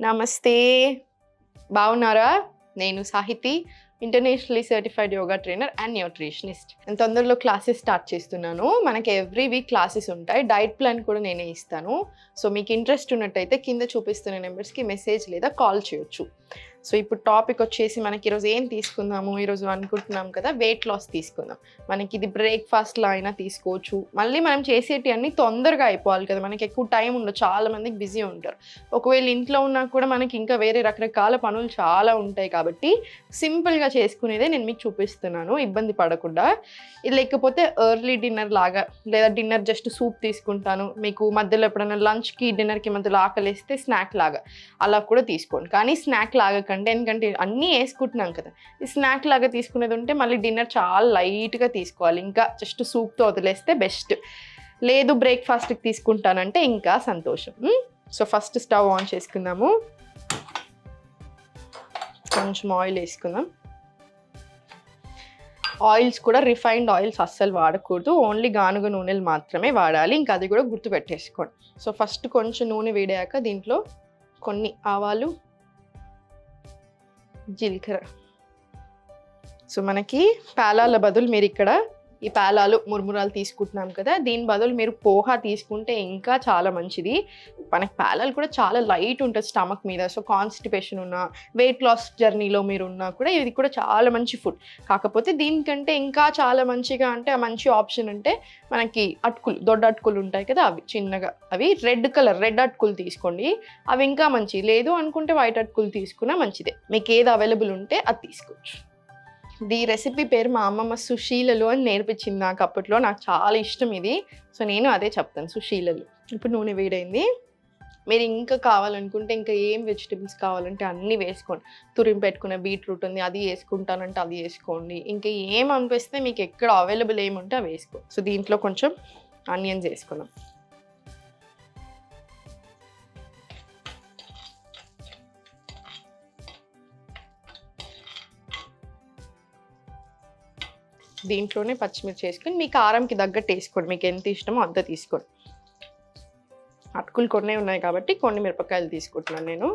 నమస్తే. బాగున్నారా? నేను Sahiti internationally certified yoga trainer and nutritionist. నేను తొందరలో క్లాసెస్ స్టార్ట్ చేస్తున్నాను. మనకి ఎవ్రీ వీక్ క్లాసెస్ ఉంటాయి. డైట్ ప్లాన్ కూడా నేనే ఇస్తాను. సో మీకు ఇంట్రెస్ట్ ఉన్నట్టయితే కింద చూపిస్తున్న నెంబర్స్కి మెసేజ్ లేదా కాల్ చేయొచ్చు. సో ఇప్పుడు టాపిక్ వచ్చేసి మనకి ఈరోజు ఏం తీసుకుందాము? ఈరోజు అనుకుంటున్నాం కదా వెయిట్ లాస్ తీసుకుందాం. మనకి ఇది బ్రేక్ఫాస్ట్లో అయినా తీసుకోవచ్చు. మళ్ళీ మనం చేసేటి అన్ని తొందరగా అయిపోవాలి కదా. మనకి ఎక్కువ టైం ఉండదు. చాలా మందికి బిజీ ఉంటారు. ఒకవేళ ఇంట్లో ఉన్నా కూడా మనకి ఇంకా వేరే రకరకాల పనులు చాలా ఉంటాయి కాబట్టి సింపుల్గా చేసుకునేదే నేను మీకు చూపిస్తున్నాను. ఇబ్బంది పడకుండా. ఇది లేకపోతే ఎర్లీ డిన్నర్ లాగా లేదా డిన్నర్ జస్ట్ సూప్ తీసుకుంటాను. మీకు మధ్యలో ఎప్పుడైనా లంచ్కి డిన్నర్కి మధ్యలో ఆకలిస్తే స్నాక్ లాగా. అలా కూడా తీసుకోండి. కానీ స్నాక్ లాగా కంటే ఎందుకంటే అన్నీ వేసుకుంటున్నాం కదా. ఈ స్నాక్ లాగా తీసుకునేది ఉంటే మళ్ళీ డిన్నర్ చాలా లైట్గా తీసుకోవాలి. ఇంకా జస్ట్ సూప్తో వదిలేస్తే బెస్ట్. లేదు బ్రేక్ఫాస్ట్కి తీసుకుంటానంటే ఇంకా సంతోషం. సో ఫస్ట్ స్టవ్ ఆన్ చేసుకుందాము. కొంచెం ఆయిల్ వేసుకుందాం. ఆయిల్స్ కూడా రిఫైన్డ్ ఆయిల్స్ అస్సలు వాడకూడదు. ఓన్లీ గానుగ నూనెలు మాత్రమే వాడాలి. ఇంకా అది కూడా గుర్తుపెట్టేసుకోండి. సో ఫస్ట్ కొంచెం నూనె వేడాక దీంట్లో కొన్ని ఆవాలు జీలకర్ర. సో మనకి పాలాల బదులు మీరు ఇక్కడ ఈ పేలాలు మురుమురాలు తీసుకుంటున్నాం కదా దీని బదులు మీరు పోహా తీసుకుంటే ఇంకా చాలా మంచిది. మనకి పేలాలు కూడా చాలా లైట్ ఉంటుంది స్టమక్ మీద సో కాన్స్టిపేషన్ ఉన్న వెయిట్ లాస్ జర్నీలో మీరు ఉన్నా కూడా ఇది కూడా చాలా మంచి ఫుడ్. కాకపోతే దీనికంటే ఇంకా చాలా మంచిగా అంటే మంచి ఆప్షన్ అంటే మనకి అటుకులు దొడ్డ అటుకులు ఉంటాయి కదా అవి చిన్నగా అవి రెడ్ కలర్ రెడ్ అటుకులు తీసుకోండి. అవి ఇంకా మంచి లేదు అనుకుంటే వైట్ అటుకులు తీసుకున్నా మంచిదే. మీకు ఏది అవైలబుల్ ఉంటే అది తీసుకోవచ్చు. ది రెసిపీ పేరు మా అమ్మమ్మ సుశీలలు అని నేర్పించింది నాకు అప్పట్లో. నాకు చాలా ఇష్టం ఇది. సో నేను అదే చెప్తాను సుశీలలు. ఇప్పుడు నూనె వేడైంది. మీరు ఇంకా కావాలనుకుంటే ఇంకా ఏం వెజిటబుల్స్ కావాలంటే అన్నీ వేసుకోండి. తురిమి పెట్టుకున్న బీట్రూట్ ఉంది అది వేసుకుంటానంటే అది వేసుకోండి. ఇంకా ఏం అనిపిస్తే మీకు ఎక్కడ అవైలబుల్ ఏముంటే అవి వేసుకో. సో దీంట్లో కొంచెం ఆనియన్స్ వేసుకున్నాం. దీంట్లోనే పచ్చిమిర్చి వేసుకొని మీ కారంకి తగ్గట్టు వేసుకోండి. మీకు ఎంత ఇష్టమో అంత తీసుకోండి. అటుకులు కొన్ని ఉన్నాయి కాబట్టి కొన్ని మిరపకాయలు తీసుకుంటున్నాను నేను.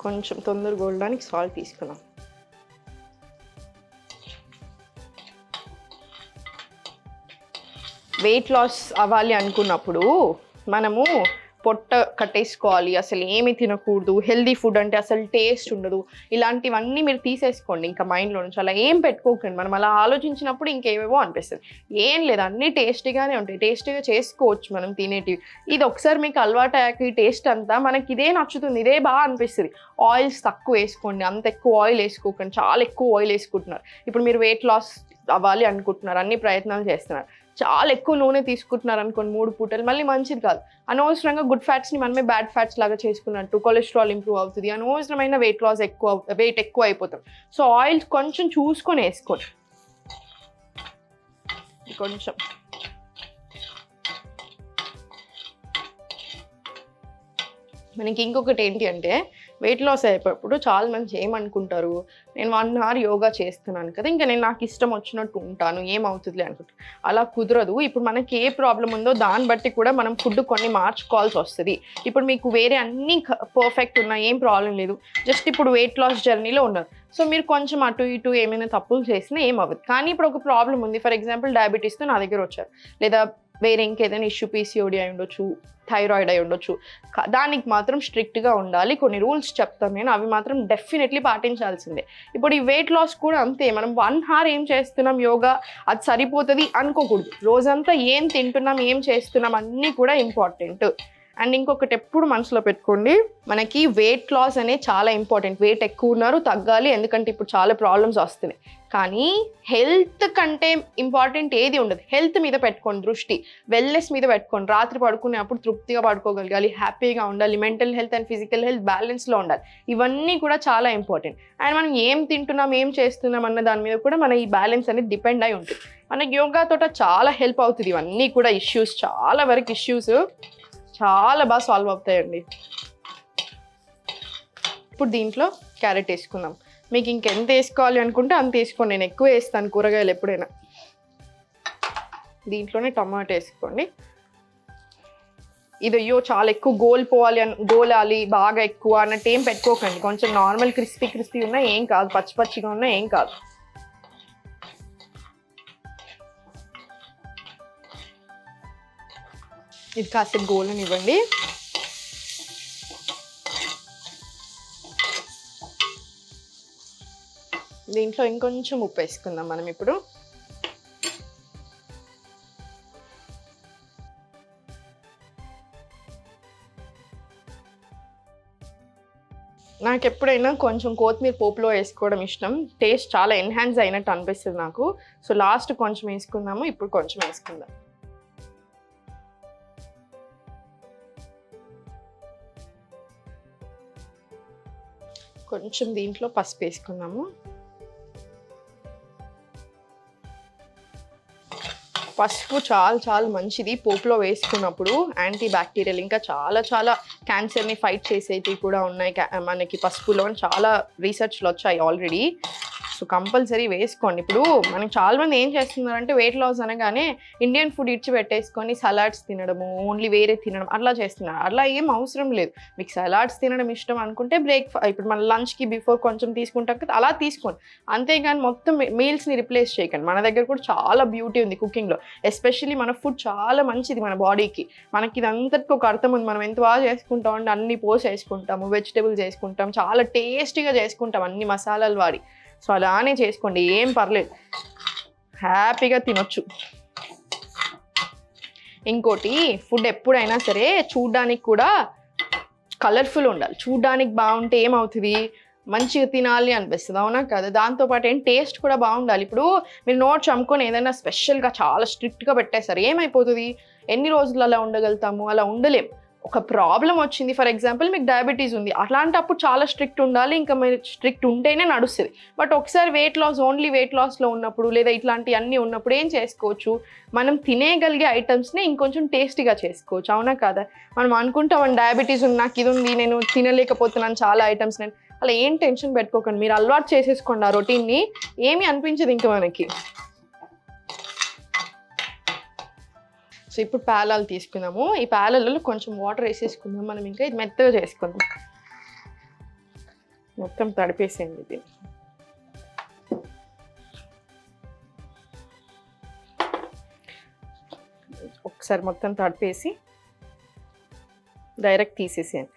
కొంచెం తొందరగా గోల్డానికి సాల్ట్ తీసుకున్నాం. వెయిట్ లాస్ అవ్వాలి అనుకున్నప్పుడు మనము పొట్ట కట్టేసుకోవాలి అసలు ఏమి తినకూడదు హెల్దీ ఫుడ్ అంటే అసలు టేస్ట్ ఉండదు. ఇలాంటివన్నీ మీరు తీసేసుకోండి ఇంకా మైండ్లో నుంచి. అలా ఏం పెట్టుకోకండి. మనం అలా ఆలోచించినప్పుడు ఇంకేవేవో అనిపిస్తుంది. ఏం లేదు అన్నీ టేస్టీగానే ఉంటాయి. టేస్టీగా చేసుకోవచ్చు మనం తినేటివి. ఇది ఒకసారి మీకు అలవాటు అయ్యాక ఈ టేస్ట్ అంతా మనకి ఇదే నచ్చుతుంది ఇదే బాగా అనిపిస్తుంది. ఆయిల్స్ తక్కువ వేసుకోండి. అంత ఎక్కువ ఆయిల్ వేసుకోకండి. చాలా ఎక్కువ ఆయిల్ వేసుకుంటున్నారు. ఇప్పుడు మీరు వెయిట్ లాస్ అవ్వాలి అనుకుంటున్నారు. అన్ని ప్రయత్నాలు చేస్తున్నారు. చాలా ఎక్కువ నూనె తీసుకుంటున్నారు అనుకోండి మూడు పూటలు. మళ్ళీ మంచిది కాదు. అనవసరంగా గుడ్ ఫ్యాట్స్ని మనమే బ్యాడ్ ఫ్యాట్స్ లాగా చేసుకున్నట్టు కొలెస్ట్రాల్ ఇంప్రూవ్ అవుతుంది. అనవసరమైన వెయిట్ లాస్ ఎక్కువ వెయిట్ ఎక్కువ అయిపోతాం. సో ఆయిల్ కొంచెం చూసుకొని వేసుకోండి. కొంచెం. మనకి ఇంకొకటి ఏంటి అంటే వెయిట్ లాస్ అయిపోయినప్పుడు చాలా మంది ఏమనుకుంటారు? నేను వన్ అవర్ యోగా చేస్తున్నాను కదా ఇంకా నేను నాకు ఇష్టం వచ్చినట్టు ఉంటాను ఏమవుతుంది అనుకుంటాను అలా కుదరదు. ఇప్పుడు మనకి ఏ ప్రాబ్లం ఉందో దాన్ని బట్టి కూడా మనం ఫుడ్ కొన్ని మార్చుకోవాల్సి వస్తుంది. ఇప్పుడు మీకు వేరే అన్ని పర్ఫెక్ట్ ఉన్నా ఏం ప్రాబ్లం లేదు. జస్ట్ ఇప్పుడు వెయిట్ లాస్ జర్నీలో ఉన్నారు. సో మీరు కొంచెం అటు ఇటు ఏమైనా తప్పులు చేసినా ఏం అవ్వదు కానీ ఇప్పుడు ఒక ప్రాబ్లం ఉంది. ఫర్ ఎగ్జాంపుల్ డయాబెటీస్తో నా దగ్గర వచ్చారు. లేదా వేరే ఇంకేదైనా ఇష్యూ పీసీఓడి అయి ఉండొచ్చు థైరాయిడ్ అయి ఉండొచ్చు. దానికి మాత్రం స్ట్రిక్ట్గా ఉండాలి. కొన్ని రూల్స్ చెప్తాను నేను అవి మాత్రం డెఫినెట్లీ పాటించాల్సిందే. ఇప్పుడు ఈ వెయిట్ లాస్ కూడా అంతే. మనం వన్ హార్ ఏం చేస్తున్నాం యోగా అది సరిపోతుంది అనుకోకూడదు. రోజంతా ఏం తింటున్నాం ఏం చేస్తున్నాం అన్నీ కూడా ఇంపార్టెంట్ అండ్ ఇంకొకటి ఎప్పుడు మనసులో పెట్టుకోండి మనకి వెయిట్ లాస్ అనేది చాలా ఇంపార్టెంట్ వెయిట్ ఎక్కువ ఉన్నారు తగ్గాలి ఎందుకంటే ఇప్పుడు చాలా ప్రాబ్లమ్స్ వస్తున్నాయి. కానీ హెల్త్ కంటే ఇంపార్టెంట్ ఏది ఉండదు. హెల్త్ మీద పెట్టుకోండి దృష్టి. వెల్నెస్ మీద పెట్టుకోండి. రాత్రి పడుకునేప్పుడు తృప్తిగా పడుకోగలగాలి హ్యాపీగా ఉండాలి mental health and physical health బ్యాలెన్స్లో ఉండాలి. ఇవన్నీ కూడా చాలా ఇంపార్టెంట్ అండ్ మనం ఏం తింటున్నాం ఏం చేస్తున్నాం అన్న దాని మీద కూడా మన ఈ బ్యాలెన్స్ అనేది డిపెండ్ అయి ఉంటుంది. మనకి యోగా తోట చాలా హెల్ప్ అవుతుంది. ఇవన్నీ కూడా ఇష్యూస్ చాలా వరకు ఇష్యూస్ చాలా బాగా సాల్వ్ అవుతాయండి. ఇప్పుడు దీంట్లో క్యారెట్ వేసుకుందాం. మీకు ఇంకెంత వేసుకోవాలి అనుకుంటే అంత వేసుకోండి. నేను ఎక్కువ వేస్తాను కూరగాయలు ఎప్పుడైనా. దీంట్లోనే టమాటో వేసుకోండి. ఇది అయ్యో చాలా ఎక్కువ గోల్ పోవాలి అని గోలాలి బాగా ఎక్కువ అన్నట్టు ఏం పెట్టుకోకండి. కొంచెం నార్మల్ క్రిస్పీ క్రిస్పీ ఉన్నా ఏం కాదు. పచ్చి పచ్చిగా ఉన్నా ఏం కాదు. ఇది కాసేపు గోలని ఇవ్వండి. దీంట్లో ఇంకొంచెం ఉప్పు వేసుకుందాం మనం ఇప్పుడు. నాకు ఎప్పుడైనా కొంచెం కొత్తిమీర పోపులో వేసుకోవడం ఇష్టం. టేస్ట్ చాలా ఎన్హాన్స్ అయినట్టు అనిపిస్తుంది నాకు. సో లాస్ట్ కొంచెం వేసుకుందాము ఇప్పుడు కొంచెం వేసుకుందాం. కొంచెం దీంట్లో పసుపు వేసుకుందాము. పసుపు చాలా చాలా మంచిది. పోపులో వేసుకున్నప్పుడు యాంటీ బ్యాక్టీరియల్ ఇంకా చాలా చాలా క్యాన్సర్ని ఫైట్ చేసేవి కూడా ఉన్నాయి. మనకి పసుపులో చాలా రీసెర్చ్లు వచ్చాయి ఆల్రెడీ. సో కంపల్సరీ వేసుకోండి. ఇప్పుడు మనకి చాలా మంది ఏం చేస్తున్నారంటే వెయిట్ లాస్ అనగానే ఇండియన్ ఫుడ్ ఇచ్చి పెట్టేసుకొని సలాడ్స్ తినడము ఓన్లీ వేరే తినడం అట్లా చేస్తున్నారు. అట్లా ఏం అవసరం లేదు. మీకు సలాడ్స్ తినడం ఇష్టం అనుకుంటే బ్రేక్ ఇప్పుడు మన లంచ్కి బిఫోర్ కొంచెం తీసుకుంటాం కదా అలా తీసుకోండి. అంతేగాని మొత్తం మీల్స్ని రిప్లేస్ చేయకండి. మన దగ్గర కూడా చాలా బ్యూటీ ఉంది కుకింగ్లో ఎస్పెషల్లీ మన ఫుడ్ చాలా మంచిది మన బాడీకి మనకి ఇదంతటికి ఒక అర్థం ఉంది. మనం ఎంత బాగా చేసుకుంటాం అంటే అన్ని పోసి వేసుకుంటాము వెజిటేబుల్స్ వేసుకుంటాం చాలా టేస్టీగా చేసుకుంటాం అన్ని మసాలాలు వాడి. సో అలానే చేసుకోండి ఏం పర్లేదు. హ్యాపీగా తినొచ్చు. ఇంకోటి ఫుడ్ ఎప్పుడైనా సరే చూడ్డానికి కూడా కలర్ఫుల్ ఉండాలి. చూడ్డానికి బాగుంటే ఏమవుతుంది? మంచిగా తినాలి అనిపిస్తుంది అవునా కదా? దాంతోపాటు ఏం టేస్ట్ కూడా బాగుండాలి. ఇప్పుడు మీరు నోట్ చమ్ముకొని ఏదైనా స్పెషల్గా చాలా స్ట్రిక్ట్గా పెట్టేస్తారు ఏమైపోతుంది? ఎన్ని రోజులు అలా ఉండగలుగుతాము? అలా ఉండలేము ఒక ప్రాబ్లం వచ్చింది. ఫర్ ఎగ్జాంపుల్ మీకు డయాబెటీస్ ఉంది. అట్లాంటప్పుడు చాలా స్ట్రిక్ట్ ఉండాలి. ఇంకా మీరు స్ట్రిక్ట్ ఉంటేనే నడుస్తుంది. బట్ ఒకసారి వెయిట్ లాస్ ఓన్లీ వెయిట్ లాస్లో ఉన్నప్పుడు లేదా ఇట్లాంటి అన్నీ ఉన్నప్పుడు ఏం చేసుకోవచ్చు? మనం తినేయగలిగే ఐటమ్స్ని ఇంకొంచెం టేస్టీగా చేసుకోవచ్చు. అవునా కదా? మనం అనుకుంటాం డయాబెటీస్ ఉంది నాకు ఇది ఉంది నేను తినలేకపోతున్నాను చాలా ఐటమ్స్ నేను. అలా ఏం టెన్షన్ పెట్టుకోకండి. మీరు అలవాటు చేసేసుకోండి ఆ రొటీన్ని ఏమీ అనిపించదు ఇంకా మనకి. సో ఇప్పుడు పేలాలు తీసుకున్నాము ఈ పేలలో కొంచెం వాటర్ వేసేసుకుందాం. మనం ఇంకా ఇది మెత్తగా చేసుకుందాం. మొత్తం తడిపేసేయండి ఇది. ఒకసారి మొత్తం తడిపేసి డైరెక్ట్ తీసేసేయండి.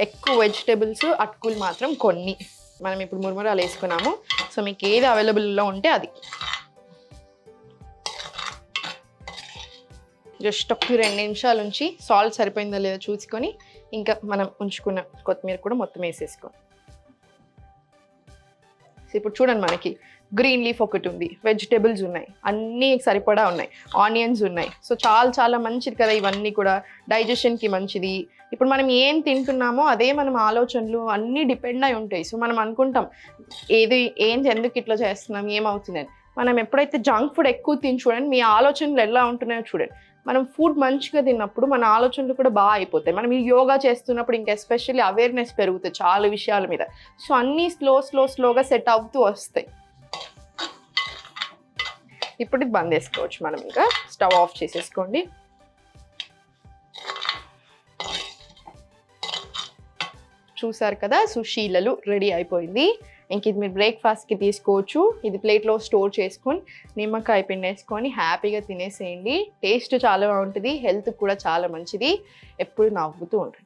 ఎక్కువ వెజిటేబుల్స్ అటుకులు మాత్రం కొన్ని. మనం ఇప్పుడు మురుమురాలు వేసుకున్నాము. సో మీకు ఏది అవైలబుల్లో ఉంటే అది. జస్ట్ ఒక రెండు నిమిషాల నుంచి సాల్ట్ సరిపోయిందో లేదో చూసుకొని ఇంకా మనం ఉంచుకున్న కొత్తిమీర కూడా మొత్తం వేసేసుకో. ఇప్పుడు చూడండి మనకి గ్రీన్ లీఫ్ ఒకటి ఉంది వెజిటేబుల్స్ ఉన్నాయి అన్నీ సరిపడా ఉన్నాయి ఆనియన్స్ ఉన్నాయి. సో చాలా చాలా మంచిది కదా ఇవన్నీ కూడా డైజెషన్కి మంచిది. ఇప్పుడు మనం ఏం తింటున్నామో అదే మనం ఆలోచనలు అన్నీ డిపెండ్ అయి ఉంటాయి. సో మనం అనుకుంటాం ఏది ఏం ఎందుకు ఇట్లా చేస్తున్నాం ఏమవుతుందని. మనం ఎప్పుడైతే జంక్ ఫుడ్ ఎక్కువ తిని చూడండి మీ ఆలోచనలు ఎలా ఉంటున్నాయో చూడండి. మనం ఫుడ్ మంచిగా తిన్నప్పుడు మన ఆలోచనలు కూడా బాగా అయిపోతాయి. మనం ఈ యోగా చేస్తున్నప్పుడు ఇంకా ఎస్పెషల్లీ అవేర్నెస్ పెరుగుతాయి చాలా విషయాల మీద. సో అన్నీ స్లో స్లో స్లోగా సెట్ అవుతూ వస్తాయి. ఇప్పుడు బంద్ చేసుకోవచ్చు మనం ఇంకా. స్టవ్ ఆఫ్ చేసేసుకోండి. చూసారు కదా సుశీలలు రెడీ అయిపోయింది. ఇంక ఇది మీరు బ్రేక్ఫాస్ట్కి తీసుకోవచ్చు. ఇది ప్లేట్లో స్టోర్ చేసుకొని నిమ్మకాయ పిండి వేసుకొని హ్యాపీగా తినేసేయండి. టేస్ట్ చాలా బాగుంటుంది హెల్త్ కూడా చాలా మంచిది. ఎప్పుడు నవ్వుతూ ఉంటుంది